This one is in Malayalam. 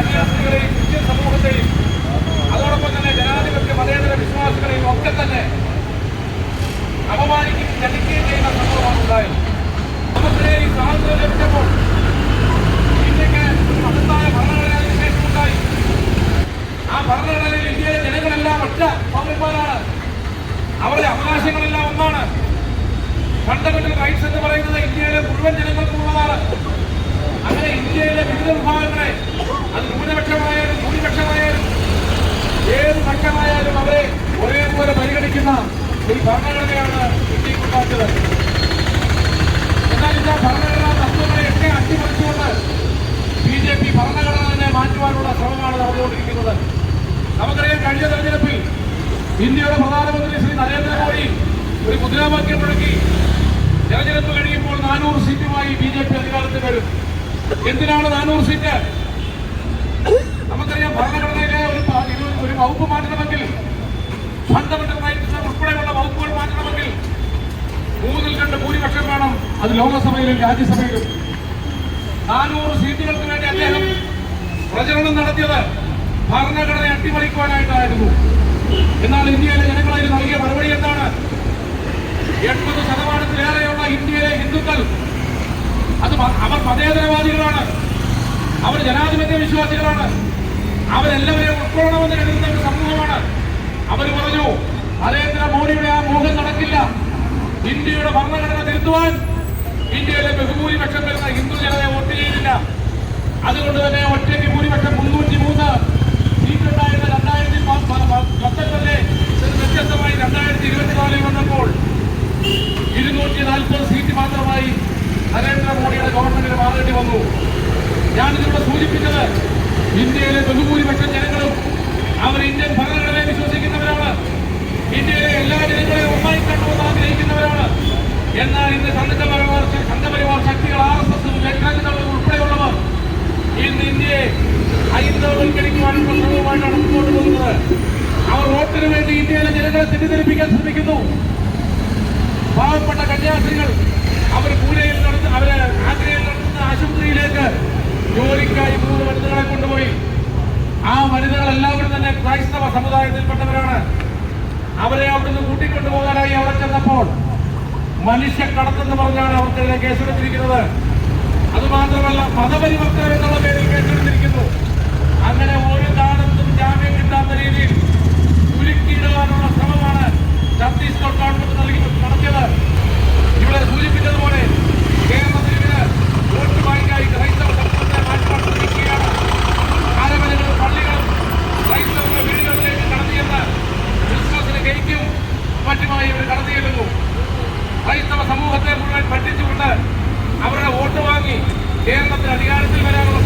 കന്യാസ്ത്രീകളെയും ക്രിസ്ത്യൻ സമൂഹത്തെയും അതോടൊപ്പം തന്നെ ജനാധിപത്യ മതേതര വിശ്വാസികളെയും ഒക്കെ തന്നെ അപമാനിക്കുകയും ചലിക്കുകയും ചെയ്യുന്ന സംഭവമാണ് ഉണ്ടായത് ഈ ആ ഇന്ത്യയിലെ ജനങ്ങളെല്ലാം ഒറ്റ അവരുടെ അവകാശങ്ങളെല്ലാം ഒന്നാണ്. ഫണ്ടമെന്റൽ റൈറ്റ്സ് എന്ന് പറയുന്നത് ഇന്ത്യയിലെ മുഴുവൻ ജനങ്ങൾക്കുള്ളതാണ്. അങ്ങനെ ഇന്ത്യയിലെ വിവിധ വിഭാഗങ്ങളെ അത് ന്യൂനപക്ഷമായാലും ഭൂരിപക്ഷമായാലും ഏത് പക്ഷമായാലും അവരെ ഒരേപോലെ പരിഗണിക്കുന്ന ഒരു ഭരണഘടനയാണ് ഇന്ത്യക്കുണ്ടാക്കിയത് എന്നാൽ ഇന്ന് ഭരണഘടനാ തത്വങ്ങളെയൊക്കെ അട്ടിമറിച്ചുകൊണ്ട് ബി ജെ പി ഭരണഘടന തന്നെ മാറ്റുവാനുള്ള ശ്രമമാണ് നടന്നുകൊണ്ടിരിക്കുന്നത്. നമുക്കറിയാം കഴിഞ്ഞ തെരഞ്ഞെടുപ്പിൽ ഇന്ത്യയുടെ പ്രധാനമന്ത്രി ശ്രീ നരേന്ദ്രമോദി ഒരു മുദ്രാവാക്യം മുഴക്കി തെരഞ്ഞെടുപ്പ് കഴിയുമ്പോൾ നാനൂറ് സീറ്റുമായി ബി ജെ പി അധികാരത്തിൽ വരും. എന്തിനാണ് നാനൂറ് സീറ്റ് നമുക്കറിയാം ഭരണഘടനയിലെ ഒരു പ- ഇത് ഒരു വകുപ്പ് മാറ്റണമെങ്കിൽ ഫണ്ടമെന്റൽ റൈറ്റ്സ് ഉൾപ്പെടെയുള്ള വകുപ്പുകൾ മാറ്റണമെങ്കിൽ മൂന്നിൽ രണ്ട് ഭൂരിപക്ഷം വേണം അത് ലോകസഭയിലും രാജ്യസഭയിലും നാനൂറ് സീറ്റുകൾക്ക് വേണ്ടി അദ്ദേഹം പ്രചരണം നടത്തിയത് ഭരണഘടന അട്ടിമറിക്കുവാനായിട്ടായിരുന്നു. എന്നാൽ ഇന്ത്യയിലെ ജനങ്ങളതിന് നൽകിയ മറുപടി എന്താണ്? എൺപത് ശതമാനത്തിലേറെയുള്ള ഇന്ത്യയിലെ ഹിന്ദുക്കൾ അത് അവർ മതേതരവാദികളാണ്. അവർ ജനാധിപത്യ വിശ്വാസികളാണ്. അവരെല്ലാവരെയും ഉൾക്കൊള്ളണമെന്ന് കരുതുന്ന ഒരു സമൂഹമാണ്. അവർ പറഞ്ഞു നരേന്ദ്രമോദിയുടെ ആ മോഹം നടക്കില്ല. ഇന്ത്യയുടെ ഭരണഘടന തിരുത്തുവാൻ ഇന്ത്യയിലെ ബഹുഭൂരിപക്ഷം വരുന്ന ഹിന്ദു ജനതയെ വോട്ട് ചെയ്തില്ല. അതുകൊണ്ട് തന്നെ ഒറ്റയ്ക്ക് ഭൂരിപക്ഷം മുന്നൂറ്റി മൂന്ന് സീറ്റുണ്ടായിരുന്ന രണ്ടായിരത്തി പത്തൊമ്പതിലെ വ്യത്യസ്തമായി രണ്ടായിരത്തി ഇരുപത്തിനാലിൽ വന്നപ്പോൾ ഇരുന്നൂറ്റി നാൽപ്പത് സീറ്റ് മാത്രമായി നരേന്ദ്രമോദിയുടെ ഗവൺമെന്റിന് മാറേണ്ടി വന്നു. ഞാനിതിലൂടെ സൂചിപ്പിച്ചത് ഇന്ത്യയിലെ ബഹുഭൂരിപക്ഷം ജനങ്ങളും ഹൈന്ദവവൽക്കരിക്കുവാനുള്ള ശ്രമവുമായിട്ടാണ് മുന്നോട്ട് പോകുന്നത്. അവർ വോട്ടിന് വേണ്ടി ഇന്ത്യയിലെ ജനങ്ങളെ തെറ്റിദ്ധരിപ്പിക്കാൻ ശ്രമിക്കുന്നു. പാവപ്പെട്ട കന്യാസ്ത്രീകൾ അവർ പൂനെയിൽ നടന്ന് അവർ ആഗ്രയിൽ നടത്തുന്ന ആശുപത്രിയിലേക്ക് ജോലിക്കായി മൂന്ന് വനിതകളെ കൊണ്ടുപോയി. ആ വനിതകൾ എല്ലാവരും തന്നെ ക്രൈസ്തവ സമുദായത്തിൽപ്പെട്ടവരാണ്. അവരെ അവിടുന്ന് കൂട്ടിക്കൊണ്ടുപോകാനായി അവിടെ ചെന്നപ്പോൾ മനുഷ്യ കടത്തെന്ന് പറഞ്ഞാണ് അവർക്കെതിരെ കേസെടുത്തിരിക്കുന്നത്. അതുമാത്രമല്ല മതപരിവർത്തനം എന്നുള്ള പേരിൽ കേസെടുത്തിരിക്കുന്നു. അങ്ങനെ ഒരു നാടത്തും ജാമ്യം കിട്ടാത്ത രീതിയിൽ ഉരുക്കിയിടുവാനുള്ള ശ്രമമാണ് ഛത്തീസ്ഗഡ് ഗവൺമെന്റ് നൽകി നടത്തിയത്. ഇവിടെ സൂചിപ്പിച്ചതുപോലെ കേരളത്തിൽ ഇതിന് വോട്ട് ബാങ്കായി ക്രൈസ്തവ സമൂഹത്തെ മാറ്റാൻ ശ്രമിക്കുകയാണ് അരമനകളും പള്ളികളും ക്രൈസ്തവരുടെ വീടുകളിലേക്ക് കടത്തിയെന്ന് ക്രിസ്മസിന് കേക്കും മറ്റുമായി ഇവർ ചെല്ലുന്നു ക്രൈസ്തവ സമൂഹത്തെ മുഴുവൻ പറ്റിച്ചുകൊണ്ട് അവരുടെ വോട്ട് വാങ്ങി കേരളത്തിൽ അധികാരത്തിൽ വരാനുള്ള